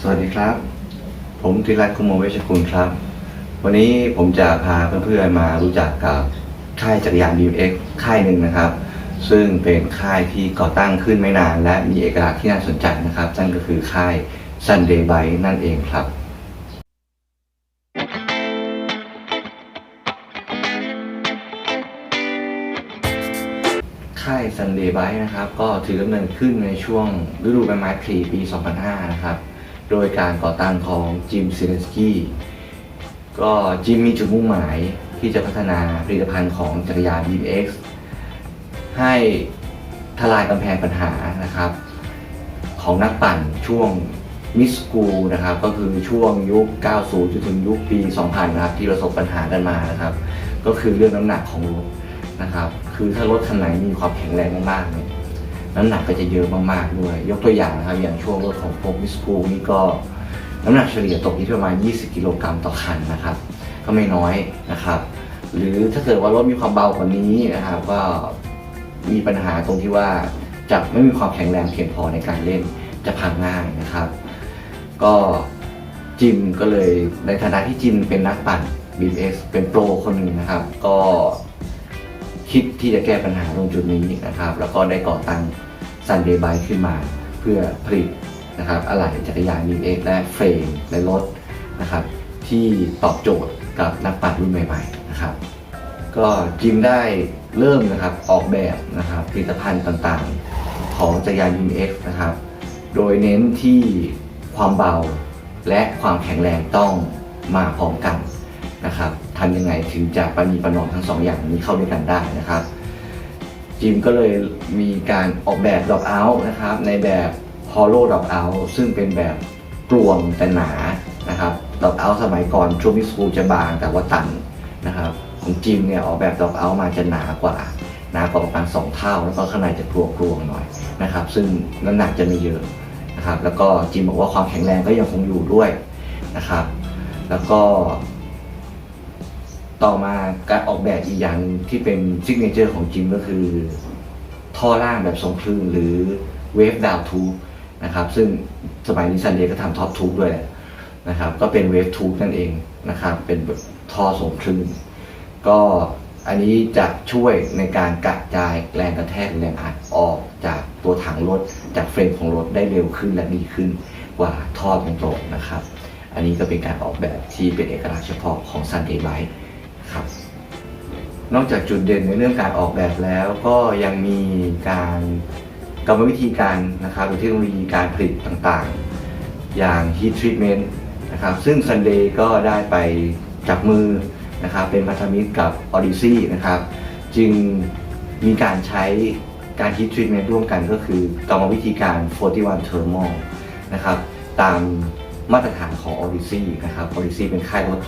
สวัสดีครับ ผมธีรัตน์คุมเวชกุลครับ วันนี้ผมจะพาเพื่อนๆมารู้จักกับค่ายจักรยาน BMX ค่ายหนึ่งนะครับ ซึ่งเป็นค่ายที่ก่อตั้งขึ้นไม่นาน และมีเอกลักษณ์ที่น่าสนใจนะครับนั่นก็คือค่าย Sunday Bike นั่นเองครับค่าย Sunday Bike นะครับ ก็ถือดำเนินขึ้นในช่วงฤดูใบไม้ผลิปี 2005 นะครับ โดยการก่อตั้งของจิมซิเลนสกี้ก็จิมมีจุดมุ่งหมายที่จะพัฒนาผลิตภัณฑ์ของจักรยาน BMX ให้ทลายกำแพงปัญหานะครับ ของนักปั่นช่วงมิสกูนะครับก็คือช่วงยุค 90 จนถึงยุคปี 2000 นะครับ ที่ประสบปัญหากันมานะครับ ก็คือเรื่องน้ำหนักของรถนะครับ คือถ้ารถคันไหนมีความแข็งแรงมากๆเนี่ย น้ำหนักก็จะเยอะมากๆด้วย ยกตัวอย่างนะครับ อย่างช่วงรถของพวกมิสกูนี่ก็น้ำหนักเฉลี่ยตกที่ประมาณ 20 กิโลกรัมต่อคันนะครับ ก็ไม่น้อยนะครับ หรือถ้าเกิดว่ารถมีความเบากว่านี้นะครับก็มีปัญหาตรงที่ว่าจะไม่มีความแข็งแรงเพียงพอในการเล่นจะพังง่ายนะครับ ก็จิมก็เลยในฐานะที่จิมเป็นนักปั่น BMX เป็นโปรคนหนึ่งนะครับ ก็คิดที่จะแก้ปัญหาตรงจุดนี้นะครับ แล้วก็ได้ก่อตั้ง Sunday Bike ขึ้นมา เพื่อผลิตนะครับอะไหล่จักรยาน BMX และเฟรมและรถนะครับที่ตอบโจทย์กับนักปั่นรุ่นใหม่ๆนะครับก็จิมได้เริ่มนะครับออกแบบนะครับผลิตภัณฑ์ต่างๆ ของจักรยาน BMX นะครับโดยเน้นที่ความเบาและความแข็งแรงต้องมาพร้อมกันนะครับทำยังไงถึงจะประนีประนอมทั้งสองอย่างนี้เข้าด้วยกันได้นะครับ จิมก็เลยมีการออกแบบ drop out นะครับในแบบ hollow drop out ซึ่งเป็นแบบกลวงแต่หนานะครับ drop out สมัยก่อนช่วงมิสูจะบางแต่ว่าตันนะครับของจิมเนี่ยออกแบบ drop out มาจะหนากว่าหนากว่าประมาณสองเท่า แล้วก็ข้างในจะกลวงกลวงหน่อยนะครับ ซึ่งน้ำหนักจะไม่เยอะนะครับแล้วก็จิมบอกว่าความแข็งแรงก็ยังคงอยู่ด้วยนะครับ แล้วก็ ต่อมาการออกแบบอีกอย่างที่เป็นซิกเนเจอร์ของจิมก็คือ ท่อล่างแบบทรงคลื่นหรือเวฟดาวทูนะครับซึ่งสมัยนี้ซันเดย์ก็ทำท็อปทูด้วยแหละนะครับก็เป็นเวฟทูนั่นเองนะครับเป็นแบบท่อทรงคลื่น ก็อันนี้จะช่วยในการกระจายแรงกระแทกแรงอัดออกจากตัวถังรถ จากเฟรมของรถได้เร็วขึ้นและดีขึ้นกว่าท่อตรงๆนะครับ อันนี้ก็เป็นการออกแบบที่เป็นเอกลักษณ์เฉพาะของ Sunday Bike ค รับนอกจากจุดเด่นในเรื่องการออกแบบแล้วก็ยังมีการกรรมวิธีการนะครับหรือเทคโนโลยีการผลิตต่างๆ อย่าง heat treatment นะครับซึ่ง Sunday ก็ได้ไปจับมือนะครับเป็นพันธมิตรกับ Odyssey นะครับจึงมีการใช้การ heat treatment ร่วมกันก็คือกรรมวิธีการ 41 thermal นะครับตามมาตรฐานของ Odyssey นะครับ Odyssey เป็นค่ายรถ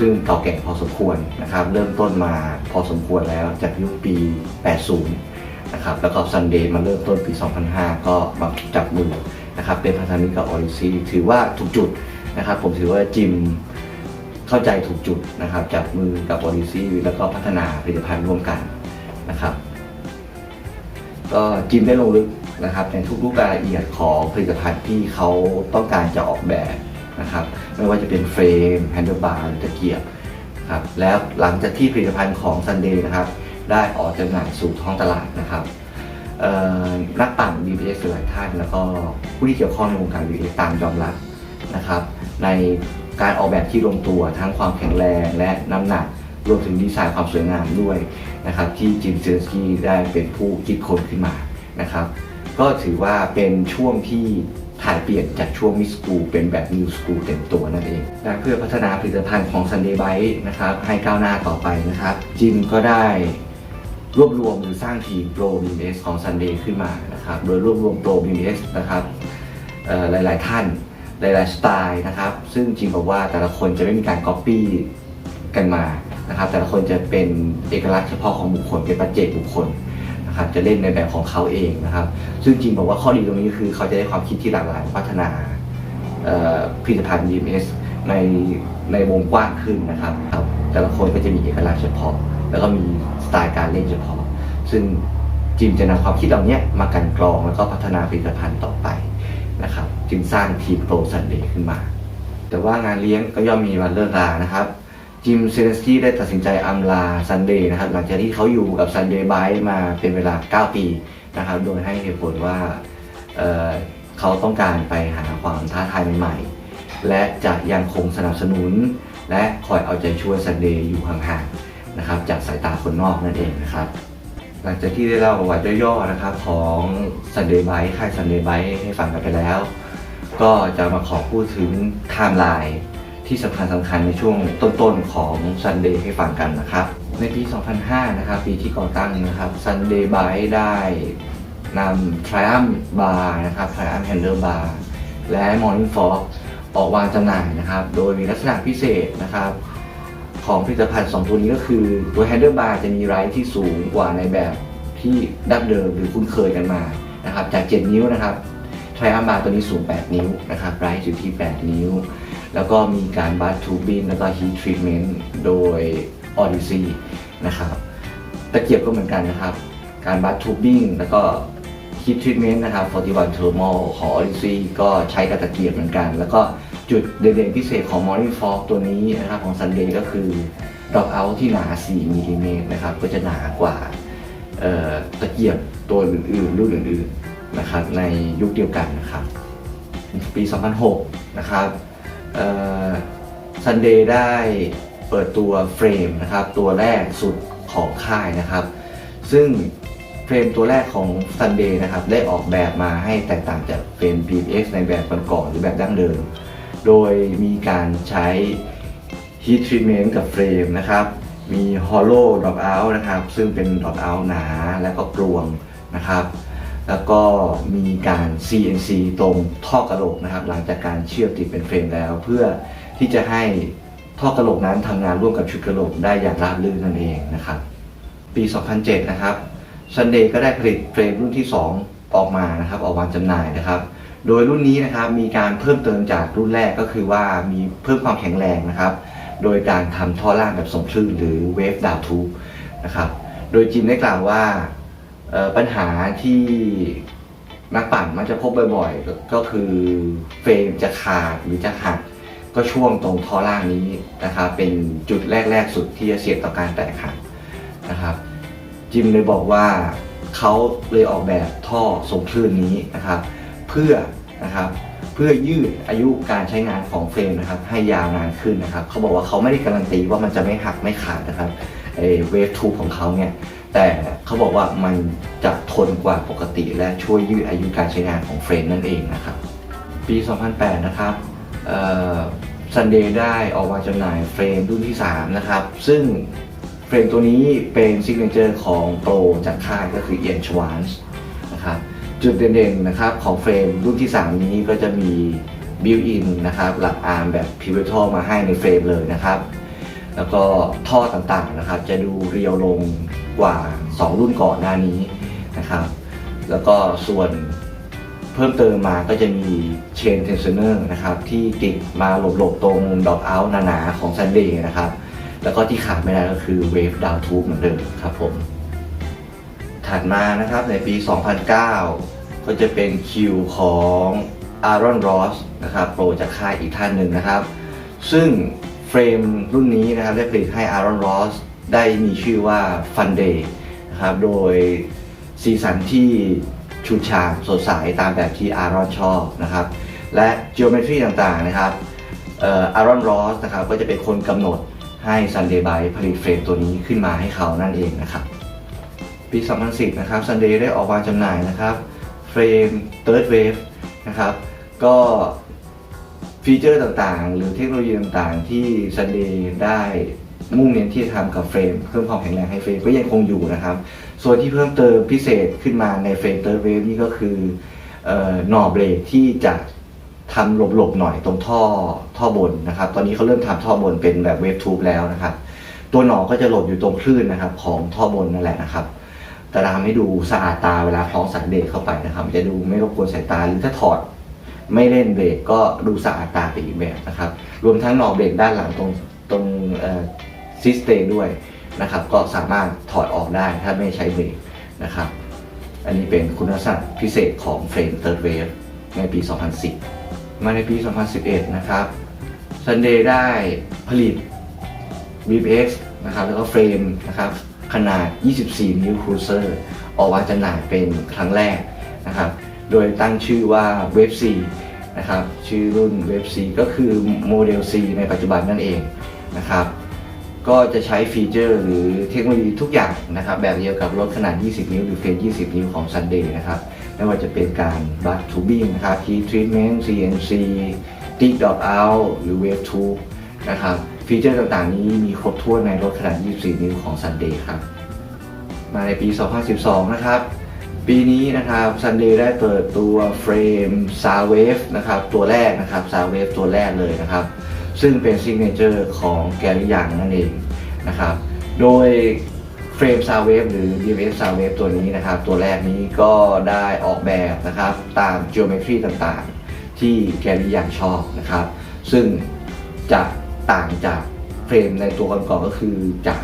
ซึ่งเก่าแก่พอสมควรนะครับ เริ่มต้นมาพอสมควรแล้วจากยุคปี 80 นะครับ แล้วก็ Sunday มาเริ่มต้นปี 2005 ก็มาจับมือนะครับ เป็นพันธมิตรกับ Odyssey ถือว่าถูกจุดนะครับ ผมถือว่าจิมเข้าใจถูกจุดนะครับ จับมือกับ Odyssey แล้วก็พัฒนาผลิตภัณฑ์ร่วมกันนะครับ ก็จิมได้ลงลึกนะครับในทุกๆรายละเอียดของผลิตภัณฑ์ที่เขาต้องการจะออกแบบ นะครับ ไม่ว่าจะเป็นเฟรมแฮนเดิลบาร์หรือตะเกียบครับแล้วหลังจากที่ผลิตภัณฑ์ของ Sunday นะครับ ได้ออกจำหน่ายสู่ท้องตลาดนะครับนักปั่น BBS หลายท่าน แล้วก็ผู้ที่เกี่ยวข้องในวงการ BBS ต่างยอมรับนะครับ ในการออกแบบที่ลงตัวทั้งความแข็งแรงและน้ำหนักรวมถึงดีไซน์ความสวยงามด้วยนะครับ ที่จิมเซนสกี้ได้เป็นผู้คิดค้นขึ้นมานะครับ ก็ถือว่าเป็นช่วงที่ ถ่ายเปลี่ยนจากช่วงมิสกูเป็นแบบนิวสกูเต็มตัวนั่นเองและเพื่อพัฒนาผลิตภัณฑ์ของ Sunday Bike นะครับให้ก้าวหน้าต่อไปนะครับ จิมก็ได้รวบรวมหรือสร้างทีมโปร BMS ของ Sunday ขึ้นมานะครับโดยรวบรวมโปร BMS นะครับหลาย ๆ ท่านหลาย ๆ สไตล์นะครับ ซึ่งจิมบอกว่าแต่ละคนจะไม่มีการก๊อปปี้กันมานะครับแต่ละคนจะเป็นเอกลักษณ์เฉพาะของบุคคลเป็นปัจเจกบุคคล นะครับจะเล่นในแบบของเขาเองนะครับ ซึ่งจริงบอกว่าข้อดีตรงนี้คือเขาจะได้ความคิดที่หลากหลายพัฒนาผลิตภัณฑ์ DMS ในในวงกว้างขึ้นนะครับครับ แต่ละคนก็จะมีเอกลักษณ์เฉพาะ แล้วก็มีสไตล์การเล่นเฉพาะ ซึ่งจิมจะนำความคิดเหล่านี้มากันกรองแล้วก็พัฒนาผลิตภัณฑ์ต่อไปนะครับจึงสร้างทีมโปรซันเดย์ขึ้นมา แต่ว่างานเลี้ยงก็ย่อมมีวันเลิกรานะครับ จิมเซเลนสกี้ได้ตัดสินใจอำลาซันเดย์นะครับหลังจากที่เขาอยู่กับซันเดย์ไบมาเป็นเวลา 9 ปีนะครับโดยให้เหตุผลว่าเเขาต้องการไปหาความท้าทายใหม่ๆ และจะยังคงสนับสนุน และคอยเอาใจช่วยซันเดย์อยู่ห่างๆนะครับจากสายตาคนนอกนั่นเองนะครับหลังจากที่ได้เล่าประวัติย่อๆนะครับของซันเดย์ไบค่ายซันเดย์ไบให้ฟังกันไปแล้ว ก็จะมาขอพูดถึงไทม์ไลน์ ที่สำคัญสำคัญในช่วงต้นๆของ Sunday ให้ฟังกันนะครับ ในปี 2005 นะครับ ปีที่ก่อตั้งนะครับ Sunday b y ได้นำ Triumph Bar นะครับ Triumph Handle Bar และ Morning Fog ออกวางจำหน่ายนะครับ โดยมีลักษณะพิเศษนะครับ ของผลิตภัณฑ์ 2 ตัวนี้ก็คือตัว Handle Bar จะมีไรที่สูงกว่าในแบบที่ดั้งเดิมหรือคุ้นเคยกันมานะครับ จาก 7 นิ้วนะครับไทรอัมบาร์ตัวนี้สูง 8 นิ้วนะครับไรอยู่ที่ 8 นิ้ว แล้วก็มีการบัตทูบินแล้วก็ฮีททรีทเมนต์โดย Odyssey นะครับตะเกียบก็เหมือนกันนะครับ การบัตทูบิงแล้วก็ฮีททรีทเมนต์นะครับ41 Thermal ของ Odyssey ก็ใช้กับตะเกียบเหมือนกัน แล้วก็จุดเด่นๆพิเศษของ Morning Fog ตัวนี้นะครับของ Sunday ก็คือ Drop Out ที่หนา 4มิลลิเมตรนะครับก็จะหนากว่าตะเกียบตัวอื่นๆ รุ่นอื่นๆนะครับในยุคเดียวกันนะครับ ปี 2006 นะครับ ซันเดย์ได้เปิดตัวเฟรมนะครับ ตัวแรกสุดของค่ายนะครับ ซึ่งเฟรมตัวแรกของ Sunday นะครับ ได้ออกแบบมาให้แตกต่างจากเฟรม BX ในแบบก่อนๆหรือแบบดั้งเดิม โดยมีการใช้ Heat Treatment กับเฟรมนะครับ มี Hollow Drop Out นะครับ ซึ่งเป็น Drop Out หนาและก็กรวงนะครับ แล้วก็มีการ CNC ตรงท่อกระโหลกนะครับ หลังจากการเชื่อมติดเป็นเฟรมแล้ว เพื่อที่จะให้ท่อกระโหลกนั้นทำงานร่วมกับชุดกระโหลกได้อย่างราบรื่นนั่นเองนะครับ ปี 2007 นะครับ Sunday ก็ได้ผลิตเฟรมรุ่นที่ 2 ออกมานะครับ ออกวางจำหน่ายนะครับ โดยรุ่นนี้นะครับมีการเพิ่มเติมจากรุ่นแรกก็คือว่ามีเพิ่มความแข็งแรงนะครับ โดยการทำท่อล่างแบบทรงคลื่นหรือเวฟดาวทูบนะครับ โดยจิมได้กล่าวว่า ปัญหาที่นักปั่นมักจะพบบ่อยๆ ก็คือเฟรมจะขาดหรือจะหักก็ช่วงตรงท่อล่างนี้นะครับเป็นจุดแรก ๆ สุดที่จะเสี่ยงต่อการแตกหักนะครับ จิมเลยบอกว่าเขาเลยออกแบบท่อทรงคลื่นนี้นะครับ เพื่อนะครับเพื่อยืดอายุการใช้งานของเฟรมนะครับ ให้ยาวนานขึ้นนะครับเขาบอกว่าเขาไม่ได้การันตีว่ามันจะไม่หักไม่ขาดนะครับไอเวฟทูของเขาเนี่ย แต่เขาบอกว่ามันจะทนกว่าปกติและช่วยยืดอายุการใช้งานของเฟรมนั่นเองนะครับ ปี 2008 นะครับซันเดย์ได้ออกมาจำหน่ายเฟรมรุ่นที่ 3 นะครับ ซึ่งเฟรมตัวนี้เป็นซิกเนเจอร์ของโปรจากค่ายก็คือเอียนชวานส์นะครับจุดเด่นๆนะครับของเฟรมรุ่นที่ 3 นี้ก็จะมีบิวอินนะครับหลักอาร์มแบบ pivotal มาให้ในเฟรมเลยนะครับ แล้วก็ท่อต่างๆนะครับ จะดูเรียวลง กว่า 2 รุ่นก่อนหน้านี้นะครับ แล้วก็ส่วนเพิ่มเติมมาก็จะมีเชนเทนเซอร์นะครับ ที่ติดมาหลบๆตรงดอกเอาท์หนาๆของ Sunday นะครับ แล้วก็ที่ขาดไม่ได้ก็คือ Wave Down Tube เหมือนเดิมครับผม ถัดมานะครับในปี 2009 ก็จะเป็นคิวของอารอนรอสนะครับโปรจากค่ายอีกท่านหนึ่งนะครับ ซึ่งเฟรมรุ่นนี้นะครับได้ผลิตให้อารอนรอส ได้มีชื่อว่า Fun Day นะครับโดยสีสันที่ชูชาญสดใสตามแบบที่อารอนชอบนะครับ และ geometry ต่างๆนะครับเอารอนรอสนะครับก็จะเป็นคนกำหนดให้ Sunday b y ผลิตเฟรมตัวนี้ขึ้นมาให้เขานั่นเองนะครับ ปี 2010 นะครับ Sunday ได้ออกวางจำหน่ายนะครับเฟรม Third Wave นะครับก็ฟีเจอร์ต่างๆ หรือเทคโนโลยีต่างๆ ที่ Sunday ได้ มุ่งเน้นที่จะทำกับเฟรมเพิ่มความแข็งแรงให้เฟรมก็ยังคงอยู่นะครับ ส่วนที่เพิ่มเติมพิเศษขึ้นมาในเฟรม Third Wave นี่ก็คือเอ่อหน่อเบรกที่จะทำหลบๆหน่อยตรงท่อท่อบนนะครับ ตอนนี้เขาเริ่มทำท่อบนเป็นแบบเวฟทูบแล้วนะครับ ตัวหน่อก็จะหลบอยู่ตรงคลื่นนะครับ ของท่อบนนั่นแหละนะครับแต่ทำให้ดูสะอาดตาเวลาคล้องสันเบรกเข้าไปนะครับ จะดูไม่รบกวนสายตาหรือถ้าถอดไม่เล่นเบรกก็ดูสะอาดตาไปอีกแบบนะครับ รวมทั้งหนอกเบรกด้านหลังตรงตรง ซิสเตมด้วยนะครับก็สามารถถอดออกได้ถ้าไม่ใช้เบรกนะครับ อันนี้เป็นคุณลักษณะพิเศษของเฟรม Third Wave ในปี 2010 มาในปี 2011 นะครับ Sunday ได้ผลิต VPX นะครับแล้วก็เฟรมนะครับขนาด 24 นิ้ว Cruiser ออกวางจำหน่ายเป็นครั้งแรกนะครับ โดยตั้งชื่อว่า Wave C นะครับ ชื่อรุ่น Wave C ก็คือโมเดล C ในปัจจุบันนั่นเองนะครับ ก็จะใช้ฟีเจอร์ หรือเทคโนโลยีทุกอย่างนะครับ แบบเดียวกับรถขนาด 20 นิ้ว หรือเฟรม20 นิ้วของ Sunday นะครับ ไม่ว่าจะเป็นการบัตทูบิ้งนะครับ Heat Treatment CNC Dig Dog Out หรือ Wave Tube นะครับ ฟีเจอร์ต่างๆ นี้มีครบถ้วนในรถขนาด 24 นิ้วของ Sunday ครับ มาในปี 2012 นะครับ ปีนี้นะครับ Sunday ได้เปิดตัวเฟรม Soundwave นะครับ ตัวแรกนะครับ Soundwave ตัวแรกเลยนะครับ ซึ่งเป็นซิกเนเจอร์ของแกลลี่ยังนั่นเองนะครับ โดยเฟรม Soundwave หรือ DMF Soundwave ตัวนี้นะครับ ตัวแรกนี้ก็ได้ออกแบบนะครับตาม geometry ต่างๆ ที่แกลลี่ยังชอบนะครับ ซึ่งจะต่างจากเฟรมในตัวก่อนๆก็คือจะ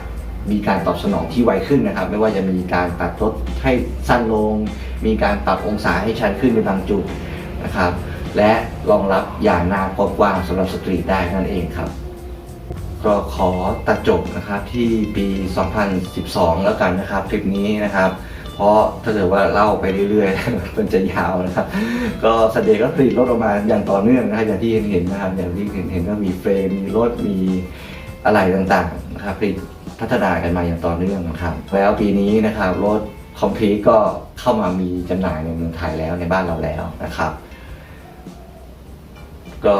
มีการตอบสนองที่ไวขึ้นนะครับ ไม่ว่าจะมีการตัดลดให้สั้นลง มีการปรับองศาให้ชันขึ้นในบางจุดนะครับ และรองรับอย่างน้ากว้างสำหรับสตรีทได้นั่นเองครับก็ขอตัดจบนะครับที่ปี 2012 แล้วกันนะครับคลิปนี้นะครับ เพราะถ้าเกิดว่าเล่าไปเรื่อยๆ มันจะยาวนะครับ ก็สเดย์ก็ผลิตรถออกมาอย่างต่อเนื่องนะครับอย่างที่เห็นนะครับอย่างที่เห็นเห็นว่ามีเฟรมมีรถมีอะไรต่างๆนะครับผลิตพัฒนากันมาอย่างต่อเนื่องนะครับ แล้วปีนี้นะครับรถคอมพลีก็เข้ามามีจำหน่ายในเมืองไทยแล้วในบ้านเราแล้วนะครับ ก็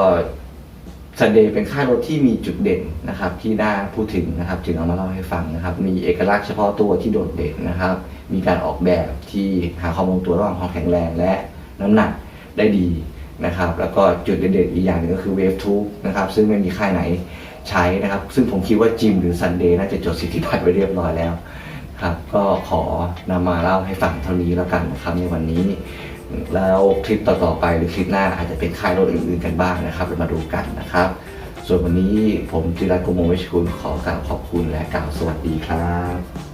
ซันเดย์เป็นค่ายรถที่มีจุดเด่นนะครับ ที่น่าพูดถึงนะครับจึงเอามาเล่าให้ฟังนะครับ มีเอกลักษณ์เฉพาะตัวที่โดดเด่นนะครับ มีการออกแบบที่หาความลงตัวระหว่างความแข็งแรงและน้ำหนักได้ดีนะครับ แล้วก็จุดเด่นๆอีกอย่างหนึงก็คือเวฟทูบนะครับซึ่งไม่มีค่ายไหนใช้นะครับ ซึ่งผมคิดว่าจิมหรือซันเดย์น่าจะจดสิทธิบัตรไว้เรียบร้อยแล้วครับ ก็ขอนำมาเล่าให้ฟังเท่านี้แล้วกันนะครับในวันนี้ แล้วคลิปต่อๆไปหรือคลิปหน้าอาจจะเป็นค่ายรถอื่นๆกันบ้างนะครับเรามาดูกันนะครับ ส่วนวันนี้ผมจิรัตน์โกโมวิชคุณขอกล่าวขอบคุณและกล่าวสวัสดีครับ